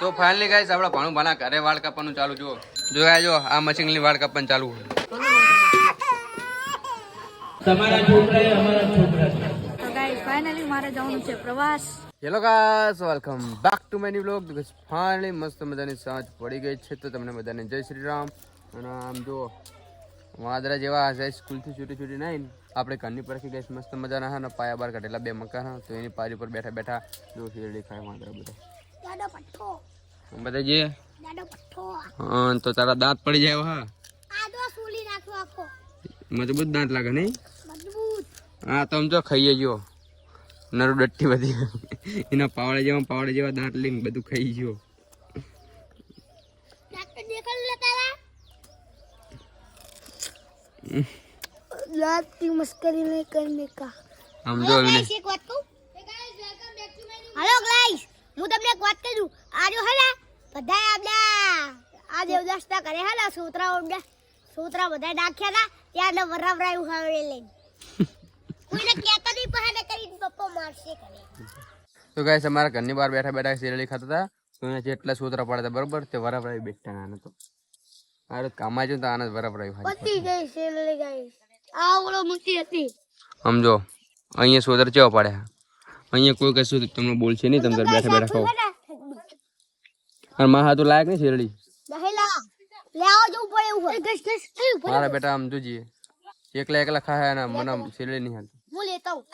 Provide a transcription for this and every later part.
તો finally guys આપણા ભાણું ભાના ઘરે વાળ કાપવાનું ચાલુ જુઓ. જોયા જો આ મશીનની વાળ કાપવાનું ચાલુ તમારા છોકરા એ અમારા છોકરા તો ગાઈસ ફાઇનલી મારે જવાનું છે પ્રવાસ. Hello guys welcome back to my new blog because finally મસ્ત મજાની સાંજ પડી ગઈ છે તો તમને બધાને જય શ્રી રામ. અને આમ જો વાંદરા જેવા હશે સ્કૂલથી છૂટી છૂટી નહીં. આપણે ઘરની પરથી ગઈ મસ્ત મજાના હા ને પાયા બાર કાઢેલા બે મકાન તો એની પારી પર બેઠા બેઠા જો શેરડી ખાય વાંદરા બધા. દાદો પઠ્ઠો બધા જે દાદો પઠ્ઠો હા તો તારા દાંત પડી જાય હા આદો સુલી નાખો આખો મજબૂત દાંત લાગે નહીં મજબૂત હા તો આમ જો ખાઈએ જો નરું ડટ્ટી બધી એના પાવડે જેવા પાવડે જેવા દાંત લઈને બધું ખાઈ ગયો ડોક્ટર દેખાડ લે તારા લાત की मस्करी नहीं करने का આમ જો એને એક હું તમને એક વાત કહું આ જો હે ને બધા આપડા આ દેવદાસના કરે હે ને સોતરા સોતરા બધા નાખ્યા હતા ત્યાં વરાવરાયું હવે લઈને કોઈને કહેતા નહીં પહાડે કરીને પપ્પા મારશે કરે તો ગાઈસ અમારા ઘરની બહાર બેઠા બેઠા સિરેલી ખાતા હતા. તો અહીંયા જેટલા સૂત્ર પડતા બરોબર? તે વરાવરાઈ બેઠા આને તો. આ રોજ કામમાં જો તો આને જ વરાવરાઈ પતી ગઈ સિરેલી ગાઈસ આ ઓળો મૂકી હતી. સમજો અહીંયા સોદર ચેવા પડ્યા? અહીંયા કોઈ કશું તમને બોલશે નહીં તમે બેઠા બેઠા ખાઓ. અને માં હાથું લાયક નહીં શેરડી? મારા બેટા આમ જોજે એકલા એકલા ખાયા ને મને શેરડી નહીં હાલતી. હું લેતા હું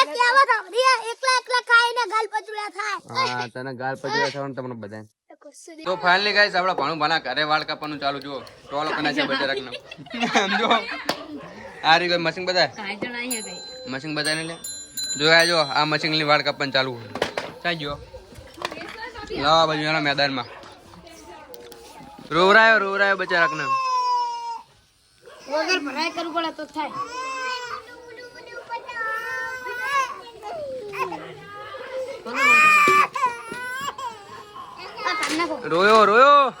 એક કહેવત આપણી એકલા એકલા ખાઈને ગાલ પચડ્યા થાય. હા તને ગાલ પચડ્યા થવાનું તમને બધા તો ફાઇનલી ગાઈસ આપડા ભણું ભાના ઘરે વાળ કાપવાનું ચાલુ જુઓ. ટોલ કના છે બધા રાખનો. સમજો આ રીત મશીન બધા મશીન બધા ને લે. જો આ જો આ મશીનની વાળ કાપવાનું ચાલુ ચાલ જો લાવા બાજુ એના મેદાનમાં. રોવરાયો રોવરાયો બચારાક ને વગર ભરાય કરવું પડે તો થાય. નાખો. રોયો રોયો.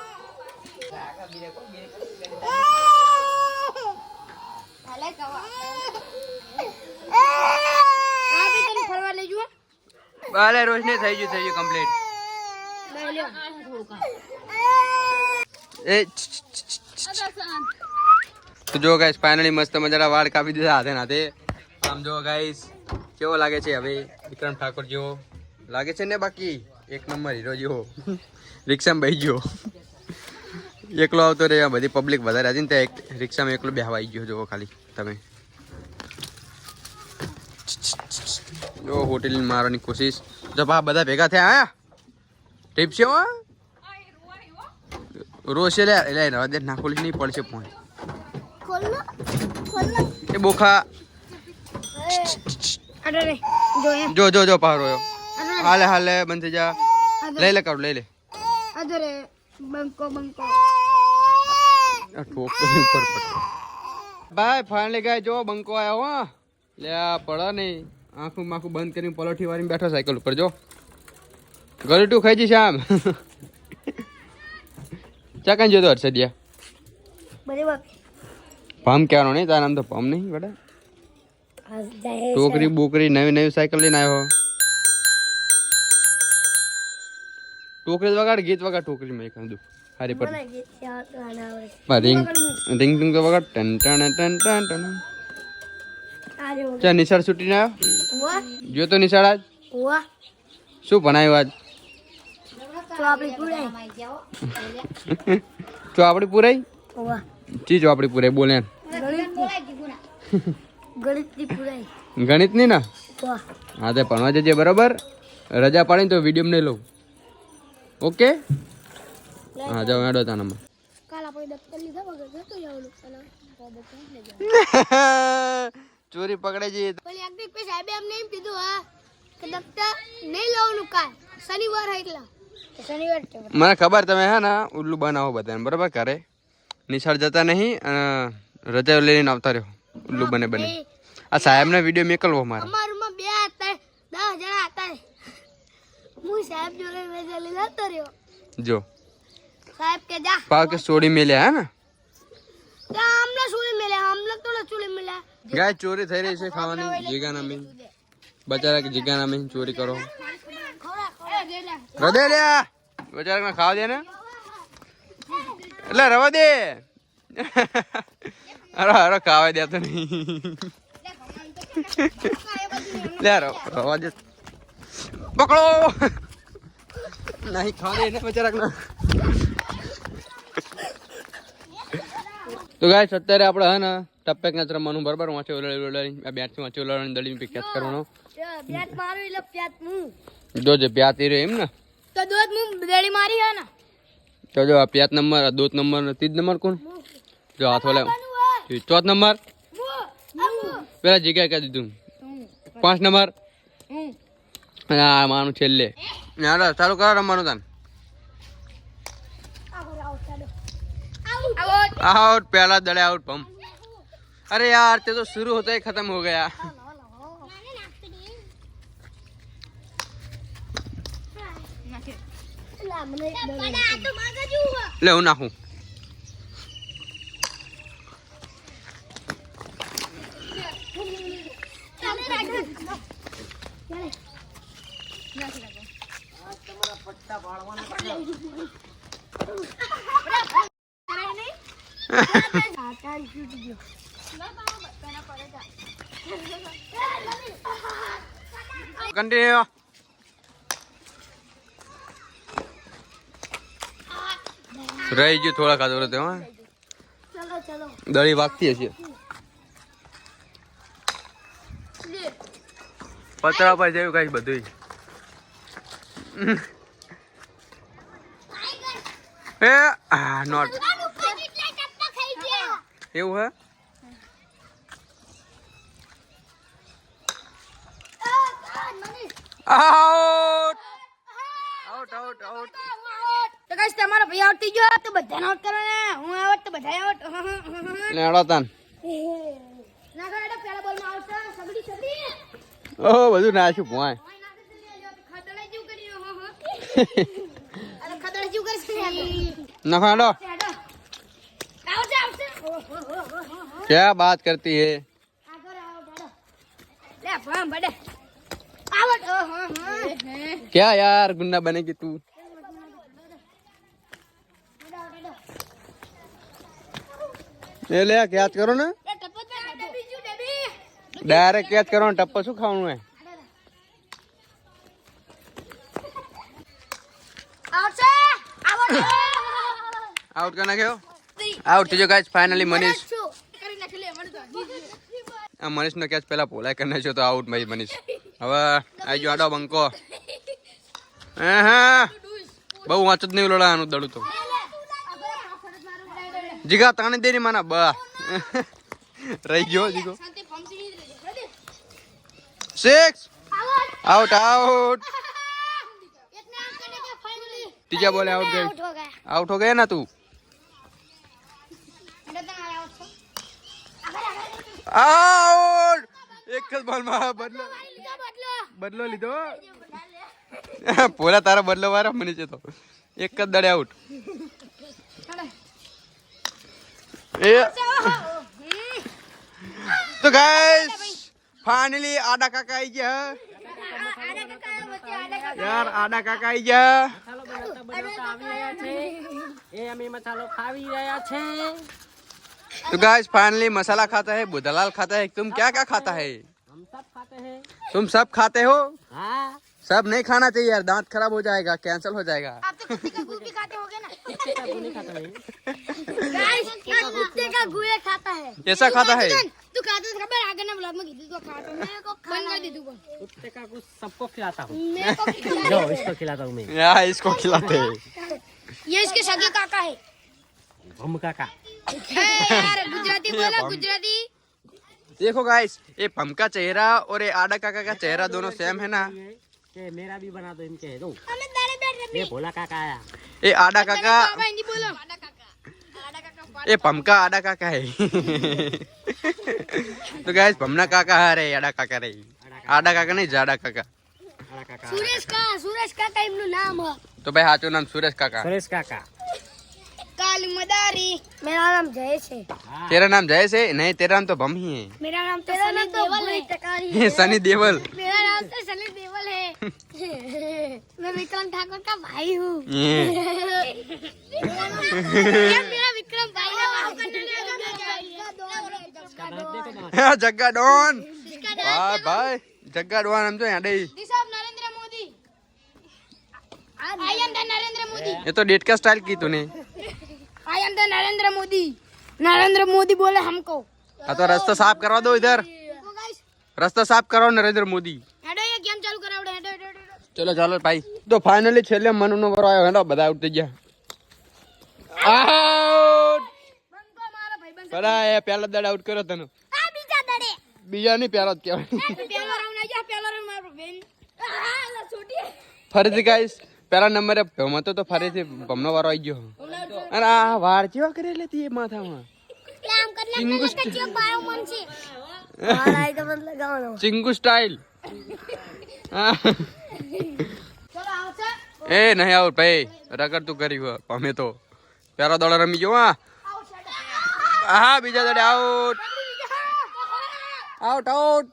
બાલે રોશની થઈ ગયું થઈ ગયું કમ્પ્લીટ એ. તો જો ગાઈસ ફાઇનલી મસ્ત મજાના વાળ કાપી દીધા હાથે નાથે આમ જો ગાઈસ કેવો લાગે છે હવે વિક્રમ ઠાકોર જેવો લાગે છે ને બાકી? એક નંબર હીરો જેવો. રિક્ષામાં બેસી ગયો. એકલો આવતો રહે બધી પબ્લિક વધારે હતી ને ત્યાં એક રિક્ષામાં એકલો બેહવાઈ ગયો જોવો ખાલી તમે. જો હોટેલ મારવાની કોશિશ. જો બા બધા ભેગા થયા આયા? ટીપ છે હો? રોશે લે એટલે રવા દે નાખોલી નહીં પડશે ખોલો ખોલો. એ બોખા. જો જો જો જો પારો હાલે હાલે બંધ થઈ જા લઈ લે કાઢ લઈ લે અરે રે બંકો બંકો આ ઠોક તો નહીં ઉપર પડ ભાઈ ફાઇનલી ગાય જો બંકો આવ્યો હો લે આ પડા નહીં આંખું માખું બંધ કરીને પલોઠી વાળીને બેઠો સાયકલ ઉપર જો ગળટું ખાઈ જઈશ આમ ચાકન જોતો હર્ષદિયા બરાબર પમ કહેવાનો નહીં તારા નામ તો પમ નહીં બેટા ટોકરી બોકરી નવી નવી સાયકલ લઈને આવ્યો ટોકરી વગાડ ગીત વગાડ ટોકરી મેં એક દુ હારી પર રિંગ રિંગ રિંગ તો વગાડ ટન ટન ટન ટન ટન ચા નિશાળ છૂટીને આવ્યો જો તો નિશાળ આજ શું ભણાયું આજ ચોપડી આપણી પૂરાઈ ચી ચોપડી આપણી પૂરાઈ બોલે ગણિતની ના હા તે ભણવા જજે બરાબર રજા પાડી તો વીડિયો નહીં લઉં ઓકે હા જાઓ હેડો તાનામાં ચોરી પકડે છે સાહેબે અમને એમ કીધું હા કે દફતર નહીં લાવવાનું કાલ શનિવાર શનિવાર મને ખબર તમે હે ને ઉલ્લુ બનાવો બધાને બરાબર ઘરે નિશાળ જતા નહીં અને રજા લઈને આવતા રહ્યો. ઉલ્લુ બને બને આ સાહેબને વીડિયો મેકલવો મારે. અમારા રૂમમાં બે હતા દસ જણા હતા. હું સાહેબ જોડે રજા લઈને જતો રહ્યો જો સાહેબ કે જા પાવ કે સોડી મેલ્યા હે ને ત્યાં અમને સુલી મળ્યા અમને થોડા સુલી મળ્યા ગાય ચોરી થઈ રહી છે ખાવાની જીગાના મેં બચારા કે જીગાના મેં ચોરી કરો ખવડા ખવડા હૃદય લ્યા બચારા ખાવા દે ને એટલે રવા દે અરે અરે ખાવા દેતો નહીં લે ર- રવા દે પકડો. નહીં દે ને બચારા તો ગાય અત્યારે આપણે હે ને ટપ્પેક ના રમવાનું બરાબર વાંચે ઓલડી ઓલડી આ બેટથી વાંચે ઓલડી દળી પી કેચ કરવાનો. બેટ મારું એટલે પ્યાત હું જો પ્યાત રહે એમ ને. તો દોત હું દળી મારી હે ને. તો જો આ પ્યાત નંબર આ દોત નંબર ને ત્રીજ નંબર કોણ? જો હાથ ઓલે ચોથ નંબર. પેલા જગ્યાએ કહી દીધું. પાંચ નંબર. અને આ માનું છેલ્લે હાલો ચાલુ કરો રમવાનું તાન आउट पहला दड़े आउट पम अरे यार ते तो शुरू होता ही खत्म हो गया ले हूं નાખી રહી ગયું થોડા ખાધો રહ્યો તેમાં દળી વાગતી હશે પતરા પર જેવું કઈ બધું એ આ નોટ એવું હે? આઉટ આઉટ આઉટ આઉટ તો ગાઈસ તમારો ભાઈ આઉટ થઈ ગયો તો બધાને આઉટ કરો ને. હું આઉટ તો બધા આઉટ લેડો તન. ના કરો એટલે પહેલા બોલમાં આઉટ સગડી સગડી. ઓ બધું નાખ્યું ભોય. હો क्या बात करती है આગળ આવો હેડો લે ભમ બડે આવટ ઓહો હો क्या यार गुंडा बनेगी तू ले ले कैच करो ना એ ટપો તો ડબી જુ ડબી डायरेक्ट कैच करो ना टप्पा શું ખાવાનું હે આઉટ કરી નાખ્યો આઉટ થઈ ગાઈસ ફાઇનલી મનીષ આ મનીષનો કેચ પહેલા પોલાય કરી નાખ્યો તો આઉટ ભાઈ મનીષ હવે આવી ગયો આડો બંકો હે બહુ વાંચ નહીં લોડાનું દડું તો જીગા તાણે દેરી માના બા રહી ગયો જીગો સિક્સ આઉટ આઉટ तीजा बॉल आउट गए आउट हो गया आउट हो गया ना तू अंदर तक आया आउट આઉટ એક જ બોલમાં બદલો લીધો બદલો બદલો લીધો પોલા તારા બદલો વાળા મને છે તો એક જ દડે આઉટ એ તો ગાઈસ ફાઇનલી આડા કાકા આવી ગયા યાર આડા કાકા આવી ગયા એ અમે મસાલો ખાવી રહ્યા છે तो गाइस फाइनली मसाला खाता है बुधलाल खाता है तुम क्या क्या खाता है हम सब खाते हैं तुम सब खाते हो हाँ सब नहीं खाना चाहिए यार दांत खराब हो जाएगा कैंसल हो जाएगा तो खाते होगे ना? कुत्ते का गू नहीं खाता है गाइस आप कुत्ते का गू खाता है। ऐसा खाता है? तू खाता था खबर आगे ना ब्लॉग में कीधु तो खाता मेरे को बंद कर दी कुत्ते का गू सबको खिलाता हूँ। मेरे को इसको खिलाता हूँ मैं। यार इसको खिलाते हैं। ये इसके सगे काका है। हम काका। यार गुजराती बोला गुजराती। देखो गाइस ये पम का चेहरा और ये आडा काका का चेहरा दोनों सेम है ना? કે મેરા બી બના દો એમ કે દો અમે દાડે દાડે રમી. એ ભોલા કાકા આયા. એ આડા કાકા. બાબા એની બોલો. આડા કાકા. એ પમકા આડા કાકા હે. તો ગાઈસ પમના કાકા હારે આડા કાકા રે. આડા કાકા. નહીં જાડા કાકા. સુરેશ કાકા સુરેશ કાકા એમનું નામ. તો ભાઈ સાચું નામ સુરેશ કાકા. સુરેશ કાકા. काल मदारी। मेरा नाम जयेश है। हाँ। तेरा नाम जयेश है? नहीं तेरा नाम तो बम ही। है मेरा नाम तो तेरा नाम तो पूरी टकारी है। सनी देवल। मेरा नाम तो सनी देवल है। मैं विक्रम ठाकुर का भाई हूँ। मेरा विक्रम भाई Jagga don bye bye Jagga don આમ જો યાડે નરેન્દ્ર મોદી આઈ એમ નરેન્દ્ર મોદી એ તો ડેટકા સ્ટાઇલ કીધું ને मोदी ये तो डेट का स्टाइल की तूने I am the Narendra Modi Narendra Modi बोले हमको हाँ तो रास्ता साफ करवा दो इधर रास्ता साफ कराओ नरेंद्र मोदी हेडो ये गेम चालू करावड़े हेडो हेडो हेडो ચલો ચાલો ભાઈ તો ફાઇનલી છેલ્લે મનુનો વારો આવ્યો હેલો બધા આઉટ થઈ ગયા આઉટ બંકો મારો ભાઈ બંકો પેલા એ પહેલા દડ આઉટ કર્યો તને આ બીજા દડે બીજા નહીં પહેલો જ કહેવાય પેલો રાઉન્ડ આઈ ગયા પેલો રાઉન્ડ મારો બેન આ લા છોટી ફરીથી ગાઈસ પહેલા નંબરે ભમ તો ફરીથી ભમનો વારો આવી ગયો. અને આ વાર કેવા કરી લેતી એ માથામાં? આમ કરને ચિંગુસ કે ચેક બાયો મન છે? મારા તો મત લગાવવાનો ચિંગુ સ્ટાઇલ ચલો એ નહીં આઉટ ભાઈ રગડ તું કરી અમે તો. પહેલો દડો રમી ગયો હા. હા બીજા દડે આઉટ આઉટ આઉટ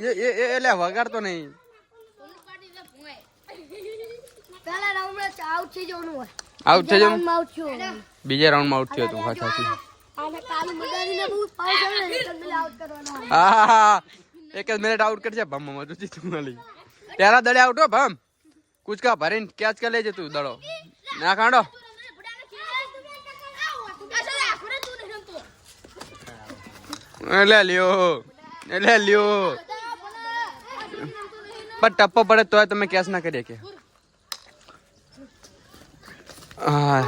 એ એ એ- એટલે વગાડતો નહીં. પહેલા રાઉન્ડમાં આઉટ થઈ જવાનું હોય. આઉટ થઈ જવાનું? રાઉન્ડમાં આઉટ થયો. બીજા રાઉન્ડમાં આઉટ થયો તું પાછાથી આને કાલી મદારી ને બહુ પાવ છે ને એટલે પેલા આઉટ કરવાનો હોય. હા હા, હા. એક જ મિનિટ આઉટ કરશે ભમ મમ તું જીતું મળી. પહેલા દડે આઉટ હો ભમ. કુચકા ભરીને કેચ કરી લેજે તું દડો. ના કાઢો એટલે લ્યો એટલે લ્યો. પણ ટપ્પો પડે તોય તમે કેસ ના કરીએ કે હા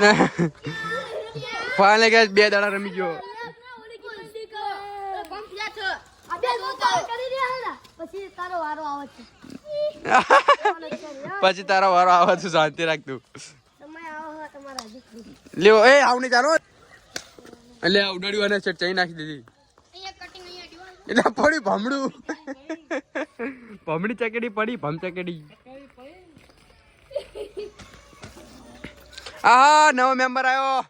ફાઇનલી ગેસ બે દાડા રમી ગયો. પછી તારો વારો આવે છે આવે શાંતિ રાખતું લેવો એ હો નહીં ચાલો. એટલે ઉડાડ્યું અને સેટ ચાઈ નાખી દીધી. એટલે પડી ભમડું. ભમડી ચકેડી પડી, ભમ ચકેડી. આ નવો મેમ્બર આવ્યો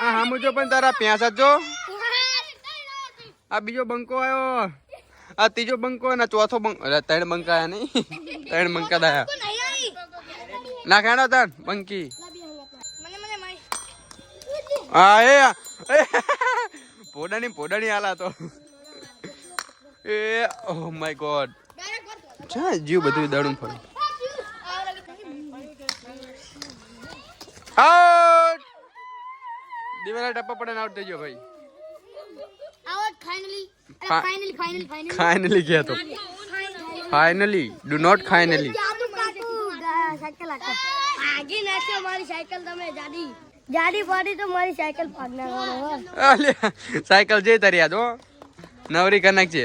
આ હામુ જો પણ તારા પ્યાસ જો આ બીજો બંકો આવ્યો આ ત્રીજો બંકો અને ચોથો બંકો ત્રણ બંકા આયા નહીં. ત્રણ બંકા દાયા ના ખાણો તાર બંકી. હા એ પોડાની પોડાની હાલા તો. એ ઓ માય ગોડ ચા જીવ બધું દડું ફરું. આઉટ દિવેલા ટપ્પા પડે આઉટ થઈ ગયો ભાઈ. Out finally finally finally finally finally ગયા તો. Finally do not finally cycle આગે નાખ્યો મારી સાયકલ તમે જાડી જાડી પડી તો મારી સાયકલ ભાગ નાખવાનો સાયકલ જે તારી યાદ હો. નવરી કરી નાખજે.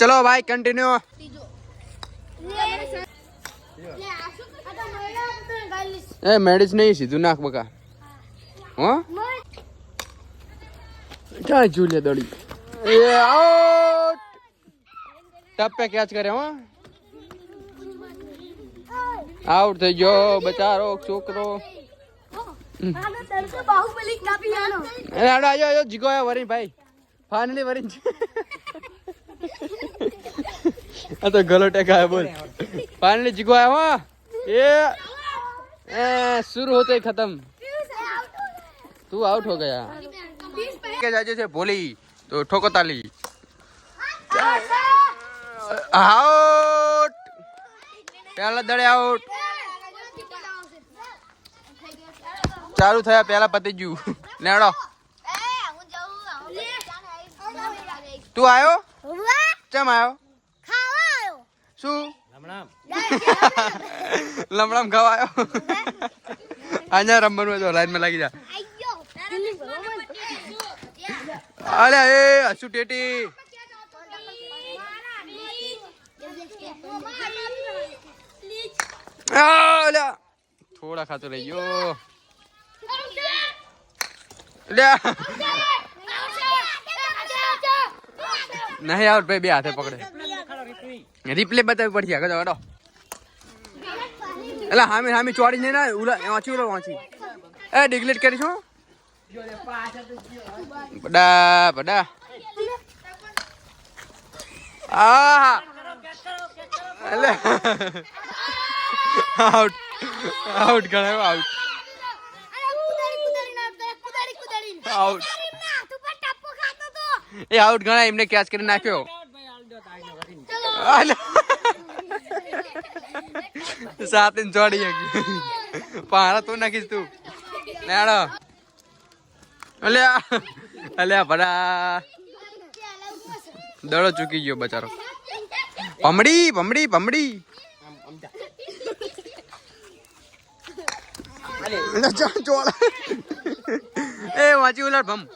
ચલો ભાઈ કન્ટિન્યુ ત્રીજો લે આ શું આ તો મેળા તો ગાઈસ એ મેરેજ નહીં, સીધું નાખ બકા. હો? ક્યાં જુલે દોડી? એ, આઉટ! ટપ્પે કેચ કરે, હો? આઉટ થઈ ગયો, બચારો, છોકરો. જીગો વરી ભાઈ. ફાઇનલી વરી આ તો ગલો ટેકા બોલ. ફાઇનલી જીગો આવ્યો એ शुरू होते ही खत्म तू आउट हो गया के जाजे से बोली तो ठोको ताली आउट પહેલા દડે આઉટ ચાલુ થયા પહેલા પતી ગયું લેડો તું આવ્યો ચમ આવ્યો શું રામ લમડમ ખવાયો. અહીંયા રમવાનું જો તો લાઈનમાં લાગી જા. અલે એ હસુ ટેટી. થોડા ખાતો રહી ગયો. નહીં નહીં આવડ ભાઈ બે હાથે પકડે. રિપ્લે બતાવવી પડશે. આગળ હડો એટલે હામે હામે ચોડી નહીં ના ઉલા વાંચી ઉલો વાંચી. એ ડિગ્લેટ કરીશું બડા બડા આ એટલે આઉટ આઉટ ગણાયો આઉટ આઉટ એ આઉટ ગણાય એમને કેચ કરી નાખ્યો. ચોડી ગઈ પારા તું નાખીશ તું. નાડો. અલ્યા. અલ્યા ભડા દડો ચૂકી ગયો બચારો. ભમડી ભમડી ચોળ એ વાંચી ઉલાડ ભમ.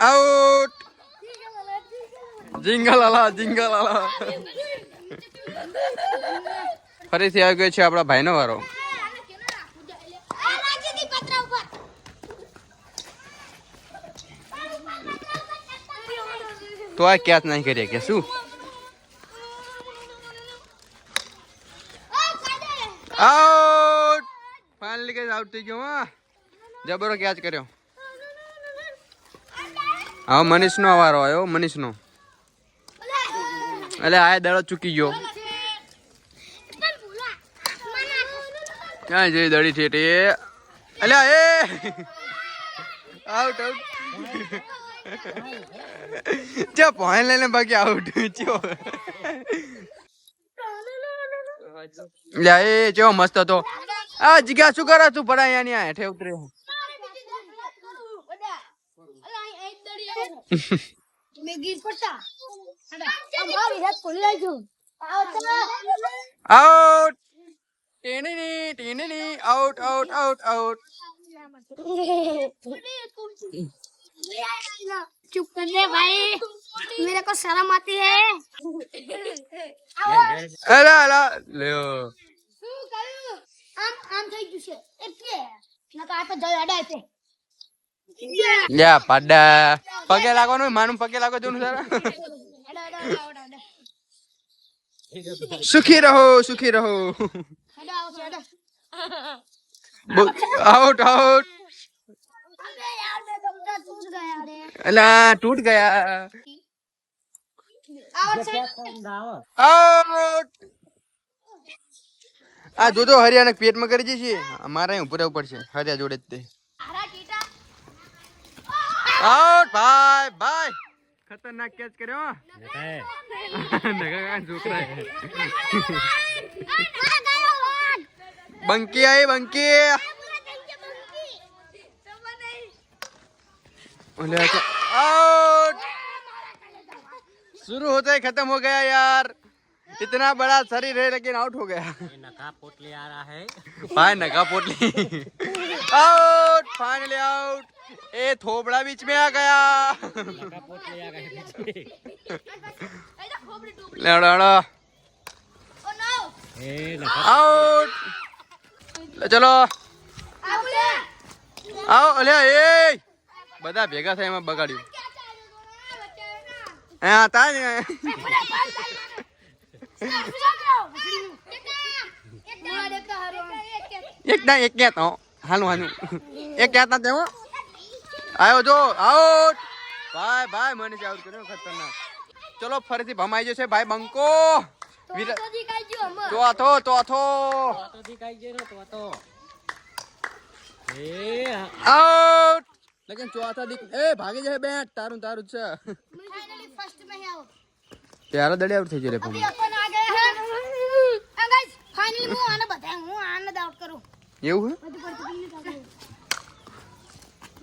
આઉટ. જિંગલ અલા ફરીથી આવી ગયો છે આપણા ભાઈનો વારો. તો આ ક્યાંત નહીં કરીએ કે શું? આઉટ ફાઇનલી કઈ આઉટ ગયો, હા. જબરો ક્યાચ કર્યો? હા, મનીષનો વારો આવ્યો, મનીષનો. એટલે આ દડો ચૂકી ગયો. ક્યાં જઈ દડી છે તે અલ્યા એ! આઉટ આઉટ ચા પોઈન્ટ લઈને બાકી આઉટ ચો. લે એ ચેવો મસ્ત હતો. આ જગ્યા શું કરે તું? પડા અહીંયા ની આ હેઠે ઉતરે out ટીની ટીની out out out out चुप कर ले भाई मेरे को शर्म आती है અલા અલા લ્યો શું કર્યું આમ આમ થઈ ગયું છે એટલે નકા આ તો જય અડાય છે લ્યા પાડા પગે લાગવાનું હોય, માનું પગે લાગો જોનું સારા સુખી રહો સુખી રહો. આઉટ આઉટ અલા, તૂટ ગયા. આઉટ આ જોજો હરિયાને પેટમાં કરી જશે મારે અહીં ઉપર પડશે. હરિયા જોડે જ તે. આઉટ બાય ભાઈ ખતરનાક કેચ કર્યો હો. નકાય. નગા કાકા છોકરા આ ગયો વાગ બંકી આઈ બંકી પૂરા થઈ ગયા બંકી સમજ નહીં ओले अच्छा आउट शुरू होते ही खत्म हो गया यार इतना बड़ा शरीर है लेकिन आउट हो गया ये नका पोटली आ रहा है फाइन नका पोटली आउट फाइनली आउट ए थोबड़ा बीच में आ गया नका पोटली आ गए बीच में એડા ખોબડી ટોપડી लेडो लेडो ઓ નો ए नका आउट ले चलो આવું લે आओ अले ए બધા ભેગા થાય એમાં બગાડ્યું ક્યાં ચાલ્યો તો આ બચ્ચા હા તા જ ને. એક ના એક ક્યાં તો હાલું હાલું એક ક્યાં તા તેવો આવ્યો જો આઉટ ભાઈ ભાઈ મને આઉટ કર્યો ખતરનાક ચલો ફરીથી ભમાઈ જશે. ભાઈ બંકો. ચોથો ચોથો તો આથો તો આથો. એ આઉટ લેકિન ચોથા દીક એ ભાગી જાય બેટ તારું તારું છે. ત્યારે દડે આઉટ થઈ જશે રે ભમા. એવું હે?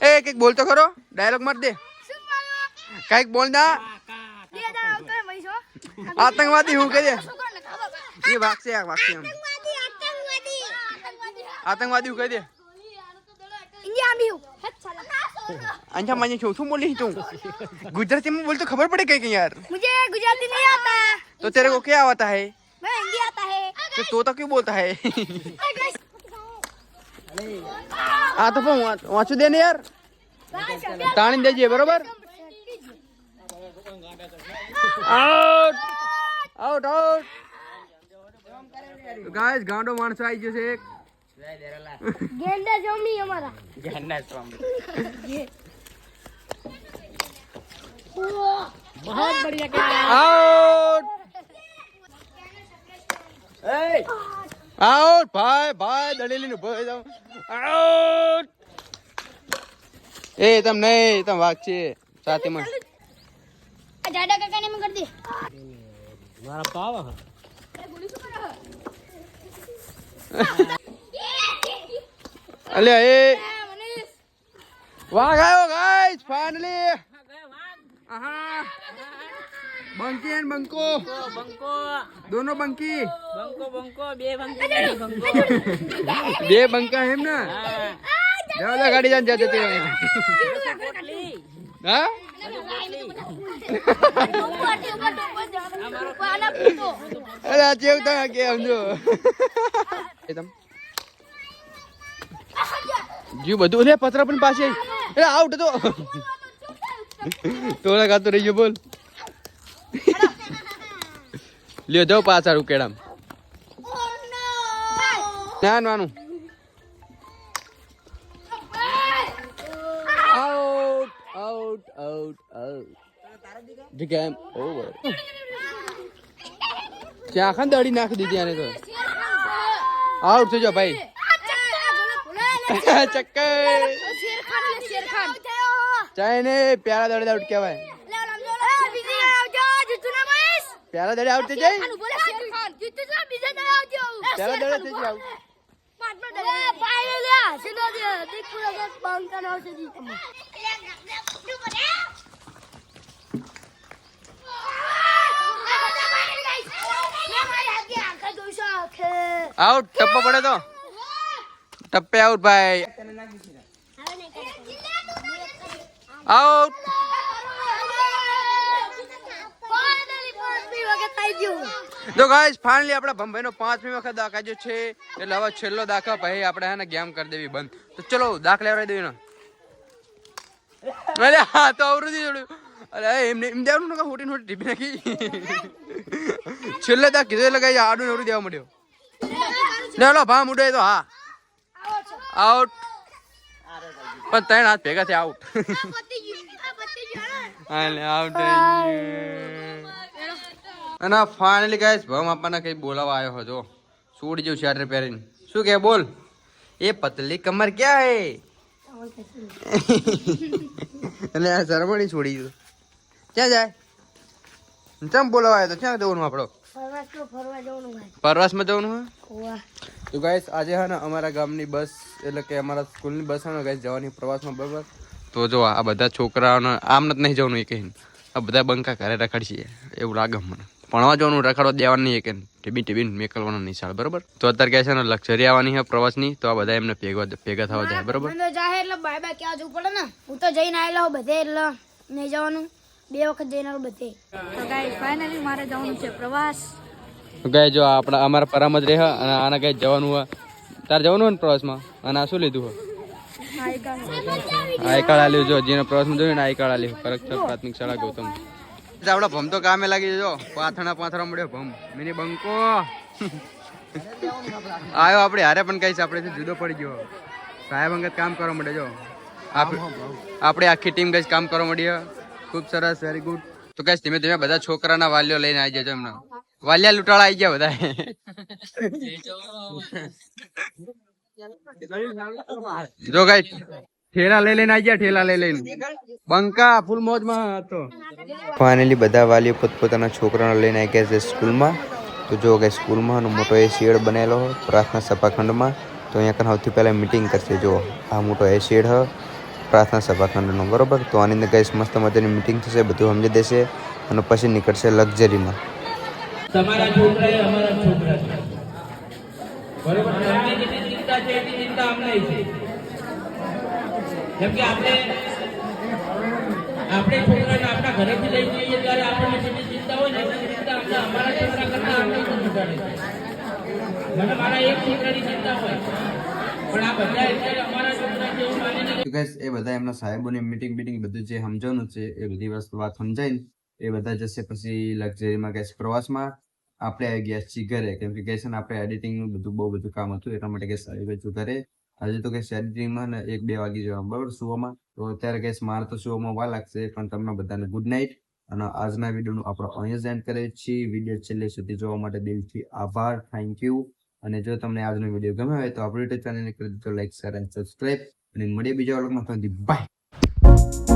એ એક એક બોલ તો ખરો ડાયલોગ માર દે सुन मारो કઈક બોલ ના ये जा होता है वही सो આતંકવાદી હું કહી દે सुकर ने खावा એ વાગશે આ વાગશે એમ आतंकवादी आतंकवादी आतंकवादी આતંકવાદી હું કહી દે इंडिया में हूं हट साला અંજા માને છું શું બોલી તું ગુજરાતીમાં બોલ તો ખબર પડે કઈ કઈ યાર मुझे गुजराती नहीं आता तो तेरे को क्या आता है मैं हिंदी आता है तो तोता क्यों बोलता है આ તો પણ વાંચ- વાંચું દે ને યાર તાણી દેજે બરોબર આઉટ આઉટ આઉટ ગાઈસ ગાંડો માણસો આવી ગયો છે એક गेंडा जमी हमारा बहुत बढ़िया क्या આઉટ આઉટ ભાઈ ભાઈ દડેલી નું ભાઈ જાવ આઉટ એ તમ નહીં તમ વાઘ છે. સાથે માં જાડા કાકા ને કરી દે. મારા પાવ અલ્યા એ. વાઘ આવ્યો ગાઈસ ફાઇનલી આહા. બંકી એન્ડ બંકો. બંકો. દોનો બંકી. બંકો બંકો બે બંકો બંકો. બે બંકા એમ ને? જાઓ જા ગાડી જાન જાતે તે હા? અરે કે સમજો. એ તમ. જીવ બધું લે પત્ર પણ પાસે એ આઉટ તો તોડા ખાતો રહી ગયો બોલ. લ્યો જો પાછળ ઉકેડામ ના નાનું out out out out the game over ક્યાં ખાન દડી નાખી દીધી આને તો. આઉટ થઈ જાઓ ભાઈ. ચક્કર. ચાય ને પ્યારા દડી આઉટ કહેવાય પ્યારા દડે આઉટ થઈ જાય પ્યારા દડે થઈ જાય આઉટ ટપ્પો પડે તો. ટપ્પે આઉટ ભાઈ. આઉટ જો ગાઈસ ફાઇનલી આપણા ભંભાઈનો પાંચમી વખત દાખા છે. એટલે હવે છેલ્લો દાખા ભાઈ આપણે હે ને ગેમ કરી દેવી બંધ. તો ચલો દાખ લેવડાવી દેવી ને અરે હા તો અવરું જોડ્યું અરે એમને એમ દેવાનું નકા હોટી હોટી ટીપી નાખી. છેલ્લે દાખ કીધું એટલે કઈ આડું નવરું દેવા મળ્યો લેલો ભા મુડે તો હા. આઉટ પણ ત્રણ હાથ ભેગા થયા આઉટ હાલે. આઉટ અને ફાઇનલી ગાઈસ ભમ આપણને કંઈ બોલાવા આવ્યો હતો સૂટ જેવું શર્ટ પહેરીને. શું કે, બોલ? એ પતલી કમર ક્યાં હે? એટલે આ સરમણી છોડી દીધું. ક્યાં જાય? ચમ બોલાવા આવ્યો તો? ક્યાં જવાનું આપણો? પરવાસમાં જવાનું હે તો ગાઈસ આજે હે ને અમારા ગામની બસ, એટલે કે અમારા સ્કૂલની બસ હે ને ગાઈસ જવાની પ્રવાસમાં બરાબર. તો જો આ બધા છોકરાઓને, આમ નથી નહીં જવાનું એ કહીને. આ બધા બંકા ઘરે રખડશે, એવું લાગે મને. ભણવા જવાનું રખડવા દેવાનું નહીં એ ટીબી ટીબી મેકલવાનું નહીં ચાલે બરાબર? તો અત્યારે કહે છે ને લક્ઝરી આવવાની છે પ્રવાસની તો આ બધા એમને ભેગા ભેગા થવા જાય બરાબર? જાહે એટલે બાય બાય ક્યાં જવું પડે ને. હું તો જઈને આવેલો બધે એટલે નહીં જવાનું. બે વખત જઈને બધે. તો ગાઈસ ફાઇનલી મારે જવાનું છે પ્રવાસ. ગાય જો આપણા અમારા પરામત રહે અને આના ગાય જવાનું હોય. તાર જવાનું હોય ને પ્રવાસમાં? અને આ શું લીધું હોય? આઈ કાર્ડ આલ્યું જો જેને પ્રવાસમાં જોયું ને આઈ કાર્ડ આલ્યું. કરકસર પ્રાથમિક શાળા ગૌતમ. આપડો ભમ તો કામે લાગી જજો પાથણા પાથરા મળ્યો ભમ. મિની બંકો. આવ્યો આપણે હારે પણ કહીશ આપણે જુદો પડી ગયો. સાહેબ અંગત કામ કરવા મળે જો. આપ- આપણે આખી ટીમ કઈ કામ કરવા મળી ખૂબ સરસ વેરી ગુડ તો કઈ ધીમે ધીમે બધા છોકરાના વાલીઓ લઈને આવી જજો એમના. વાલિયા લૂંટાળા આવી ગયા બધા. જો ગાઈસ ઠેલા લઈ લઈને આવી ગયા ઠેલા લઈ લઈને. બંકા ફૂલ મોજમાં હતો. ફાઇનલી બધા વાલીઓ પોતપોતાના છોકરાને લઈને આવી ગયા છે સ્કૂલમાં. તો જો કે સ્કૂલમાં મોટો એ શેડ બનેલો પ્રાર્થના સભાખંડમાં તો અહીંયા કન સૌથી પહેલાં મિટિંગ કરશે. જો આ મોટો એ શેડ હ પ્રાર્થના સભાખંડનો બરોબર? તો આની અંદર ગઈશ મસ્ત મજાની મિટિંગ થશે બધું સમજી દેશે અને પછી નીકળશે લક્ઝરીમાં. તમારા છોકરા અમારા છોકરા છે. બરોબર? ચિંતા છે ચિંતા અમને છે. જેમ કે આપણે આપણે છોકરાને આપણા ઘરેથી લઈ જઈએ ત્યારે આપણને જેટલી ચિંતા હોય ને એટલી ચિંતા અમારા છોકરા કરતા આપણે પણ ઘટાડે છે. મને મારા એક છોકરાની ચિંતા હોય. પણ આ બધા એટલે અમારા એ બધા એમના સાહેબોની મીટિંગ બીટિંગ બધું જે સમજવાનું છે, એ બધી વસ્તુ વાત સમજાઈને એ બધા જશે પછી લક્ઝરીમાં ગેસ પ્રવાસમાં. આપણે આવી ગયા છીએ ઘરે. કેમ કે ગેસ આપણે એડિટિંગનું બધું બહુ બધું કામ હતું, એટલા માટે ગેસ આવી ગયું ઘરે. હજુ તો કે એડિટિંગમાં ને એક બે વાગી જવા. બરાબર સુવામાં તો અત્યારે ગેસ મારે તો સુવામાં વાર લાગશે, પણ તમને બધાને ગુડ નાઇટ અને આજના વિડીયોનું આપણે અહીંયા જ એન્ડ કરીએ છીએ. વીડિયો છેલ્લે સુધી જોવા માટે દિલથી આભાર. થેન્ક યુ અને જો તમને આજનો વીડિયો ગમ્યો હોય તો આપણી યુટ્યુબ ચેનલને કરી દીધો લાઈક શેર એન્ડ સબસ્ક્રાઈબ અને મળીએ બીજા વ્લોગમાં બાય